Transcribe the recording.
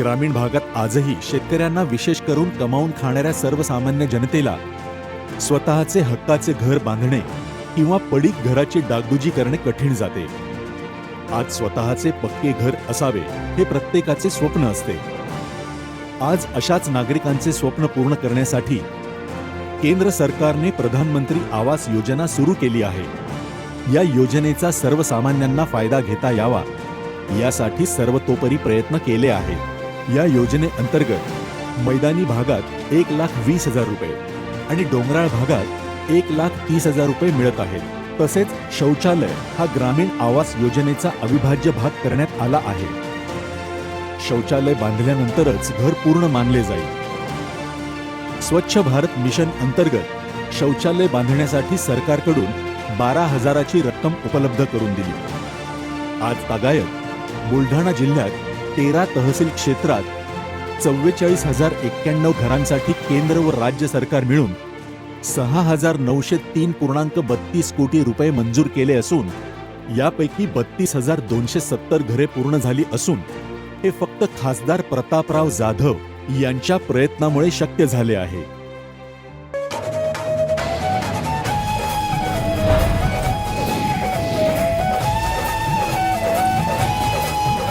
ग्रामीण भागात आजही शेतकऱ्यांना विशेष करून कमावून खाणाऱ्या सर्वसामान्य जनतेला स्वतःचे हक्काचे घर बांधणे किंवा पडीक घराची डागडुजी करणे कठीण जाते. आज स्वतःचे पक्के घर असावे हे प्रत्येकाचे स्वप्न असते. आज अशाच नागरिकांचे स्वप्न पूर्ण करण्यासाठी केंद्र सरकारने प्रधानमंत्री आवास योजना सुरू केली आहे. या योजनेचा सर्वसामान्यांना फायदा घेता यावा यासाठी सर्वतोपरी प्रयत्न केले आहेत या योजनेअंतर्गत मैदानी भागात एक लाख वीस हजार रुपये आणि डोंगराळ भागात एक लाख तीस हजार रुपये मिळत आहेत. तसेच शौचालय हा ग्रामीण आवास योजनेचा अविभाज्य भाग करण्यात आला आहे. शौचालय बांधल्यानंतरच घर पूर्ण मानले जाईल. स्वच्छ भारत मिशन अंतर्गत शौचालय बांधण्यासाठी सरकारकडून बारा हजाराची रक्कम उपलब्ध करून दिली. आज तागायत बुलढाणा जिल्ह्यात तेरा तहसील क्षेत्रात चव्वेचाळीस हजार एक्क्याण्णव घरांसाठी केंद्र व राज्य सरकार मिळून सहा हजार नऊशे तीन पूर्णांक बत्तीस कोटी रुपये मंजूर केले असून यापैकी बत्तीस हजार दोनशे सत्तर घरे पूर्ण झाली असून हे फक्त खासदार प्रतापराव जाधव यांच्या प्रयत्नामुळे शक्य झाले आहे.